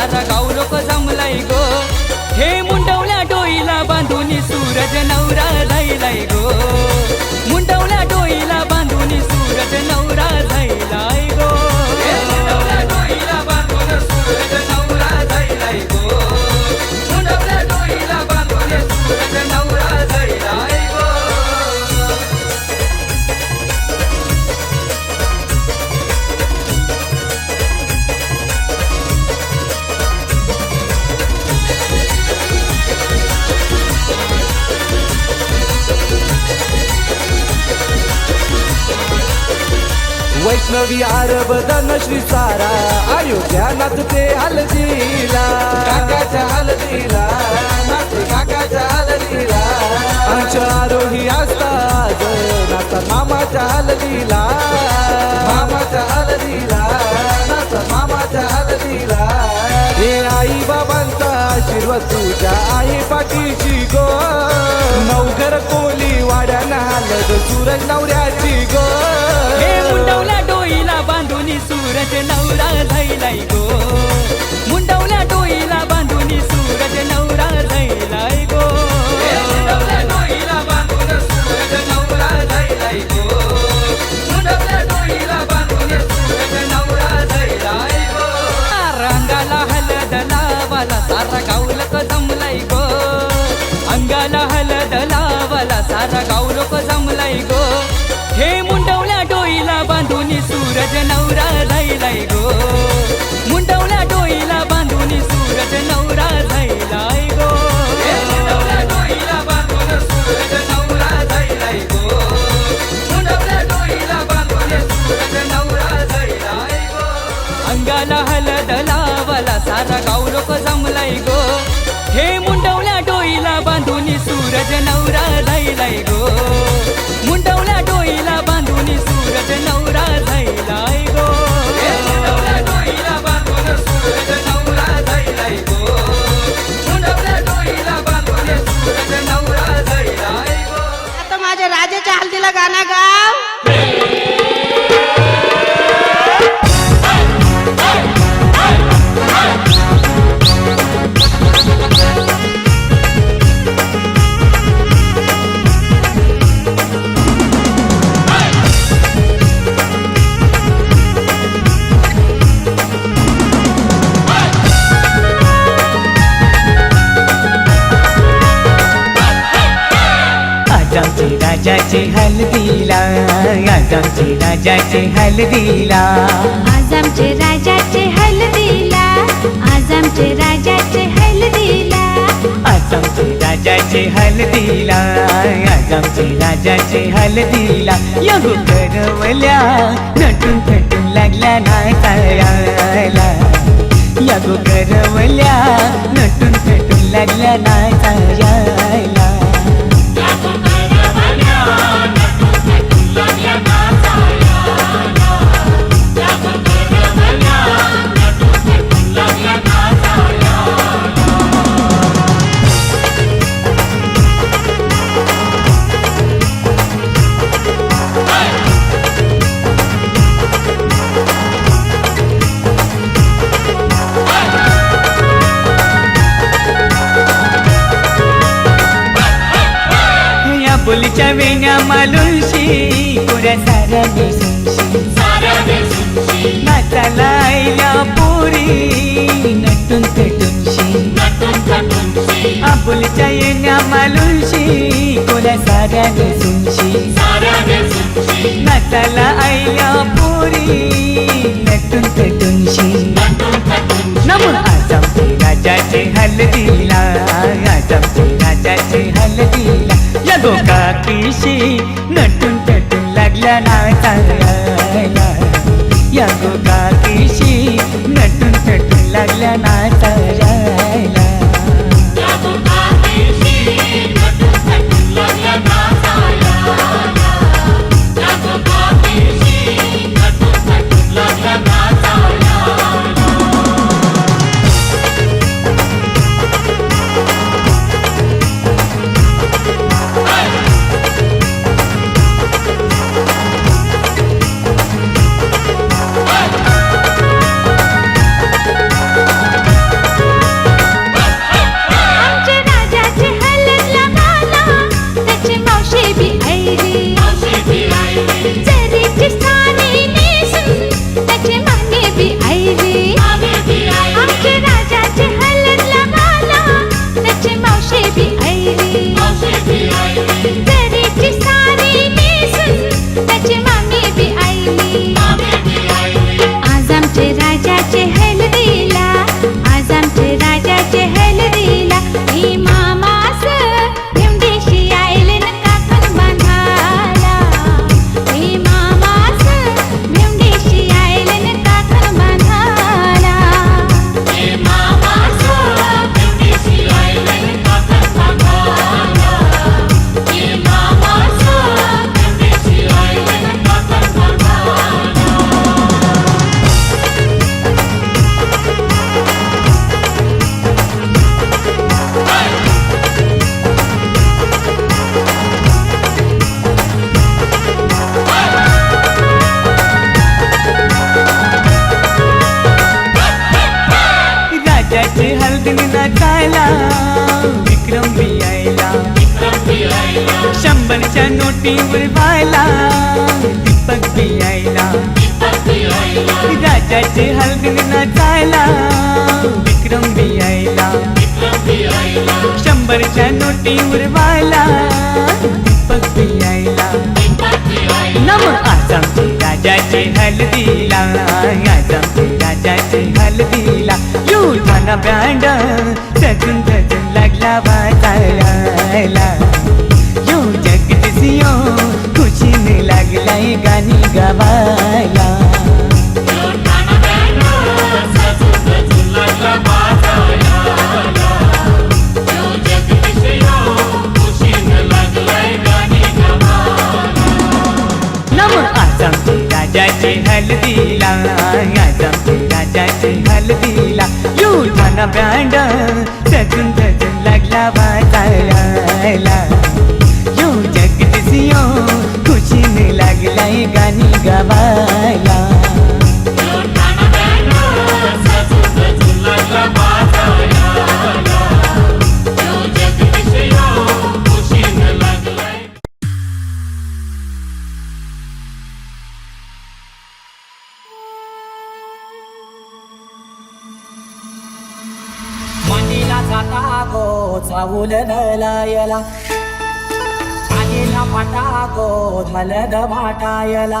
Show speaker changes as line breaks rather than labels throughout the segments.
सारा गाव लोक जमलाय गो. हे मुंडवल्या डोईला बांधून सूरज नवरा जायलाय गो.
वैष्णवी आरब धनश्री सारा अयोध्यानाथ ते हलदीला काकाच्या हलदीला नाथ काकाच्या हलदीला अंश आरोही असतात नाथ मामाच्या हलदीला मामाच्या हलदीला नाथ मामाच्या हलदीला हे आई बाबांचा आशीर्वाद तुझ्या आई पाठीशी गो. नवघर कोली वाड्यानं हलद सूरज नवऱ्याची गो.
गो मुंडवल्या डोईला बांधून सूरज नवरा गो मुंडवल्या डोईला बांधून सूरज नवरा धैलाय गो मुंडवल्या डोईला बांधून सूरज नवरा धैलाय गो रंगाला हलद लावाला सारा गावलक जमलाय गो. अंगाला हलद लावाला सारा गावलोक जमलाय गो. हे मुंडवल्या डोईला बांधून सूरज नवरा लावाला सारा जमलाय गो. हे मुंडवल्या डोईला बांधून सूरज नवरा धैलाय गो.
राजाचे हल्दीला आज आमचे राजाचे हल्दीला.
आज आमचे राजाचे हल्दीला आज आमचे राजाचे हल्दीला.
आज आमचे राजाचे हल्दीला आज आमचे राजाचे हल्दीला. यगो करवल्या नटून थटून लागल्या नाचायला. यगो करवल्या नटून थटून लागल्या नाचायला.
साऱ्या नेसूनशी नाचाला आईल्या पोरी नटून थटूनशी आबोलीच्या येण्या मालुलशी कोऱ्या साऱ्या नेसूनशी नाचाला आईल्या पोरी नटून थटूनशी नम आज राजाचे हलदीला आज राजाचे हलदीला या नटून आपल्या लागल्या नाचायला या गोकाकीशी नटून नटून लागल्या नाचायला यायला विक्रम बी यायला शंभरच्या नोटीवर व्हायला दीपक यायला राजाचे हलदीने नाचायला विक्रम बी यायला शंभरच्या नोटीवर व्हायला दीपक यायला नम आज राजाचे हलदीला आज राजाचे हलदीला युठाना ब्रँड. सजून सजून लागला वाचायला यो जगदीसियो खुशीने लागलाय गाणी गावायला. राजाचे हलदीला आज राजाचे हलदीला. ब्रँड वाचायला यो जगदीसियो खुशीने लागलाय गाणी
गावा. नलायला आगीला फाटा गो हलद वाटायला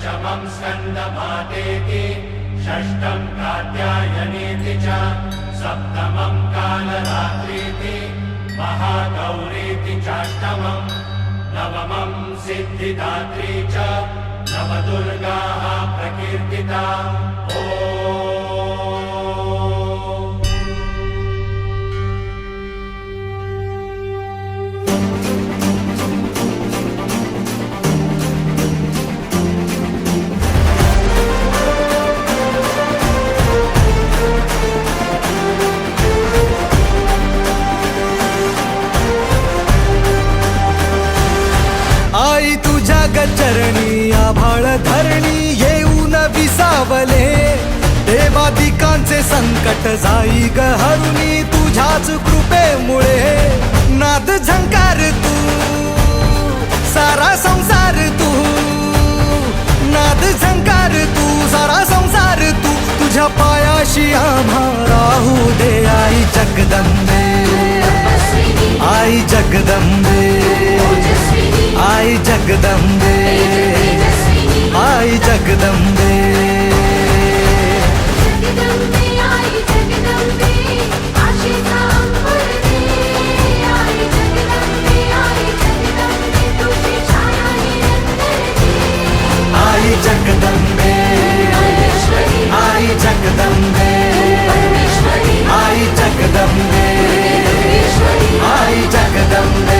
पञ्चमं स्कन्दमातेति षष्ठं कात्यायनीति च सप्तमं कालरात्रीति महागौरीति चाष्टमम् नवमं सिद्धिदात्री च नवदुर्गाः प्रकीर्तिता। ॐ
गचरणी धरणी येऊन विसावले. देवादिकांचे संकट जाई ग हरुणी तुझ्याच कृपेमुळे. नाद झंकार तू सारा संसार तू. नाद झंकार तू सारा संसार तू. तुझ्या पायाशी आम्हा राहू दे आई जगदंबे. आई जगदंबे. आई जगदंबे. आई जगदम्बे I'm there.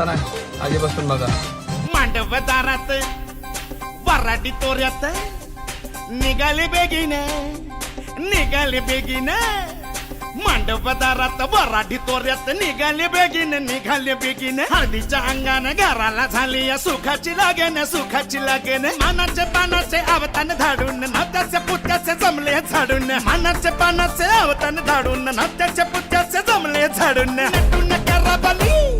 आता नाही आधी बसून बघा.
मांडव दारात वराडी तोऱ्यात निघाले बेगीन निघाले बेगीन. मांडव दारात वराडी तोऱ्यात निघाले बेगीन निघाले बेगीन. हळदीच्या अंगानं घराला झाली या सुखाची लागेन सुखाची लागेन. मानाचे पानाचे अवतान धाडून नात्याचे पुत्याचे जमले झाडून. मानाचे पानाचे अवतान धाडून नात्याचे पुत्याचे जमले झाडून. नटून कराबली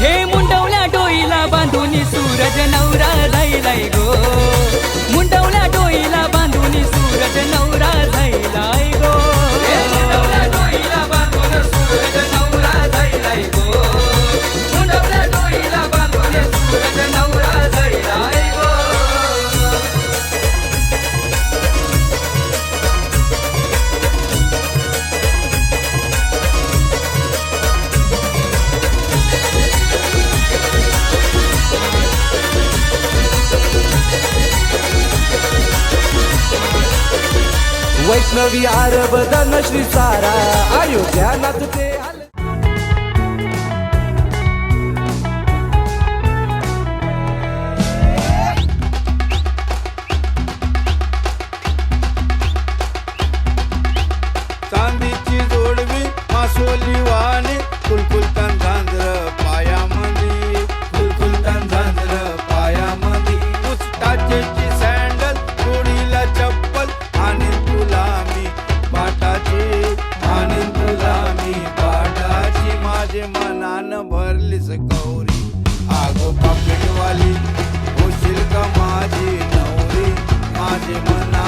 हे मुंडवल्या डोईला बांधून सूरज नवरा राहिलाय गो.
वैष्णवी आरबदा नश्री सारा
आयो नाथ ते गौरी आगो पाकिटवाली होशील का माझी नवरी माझे मना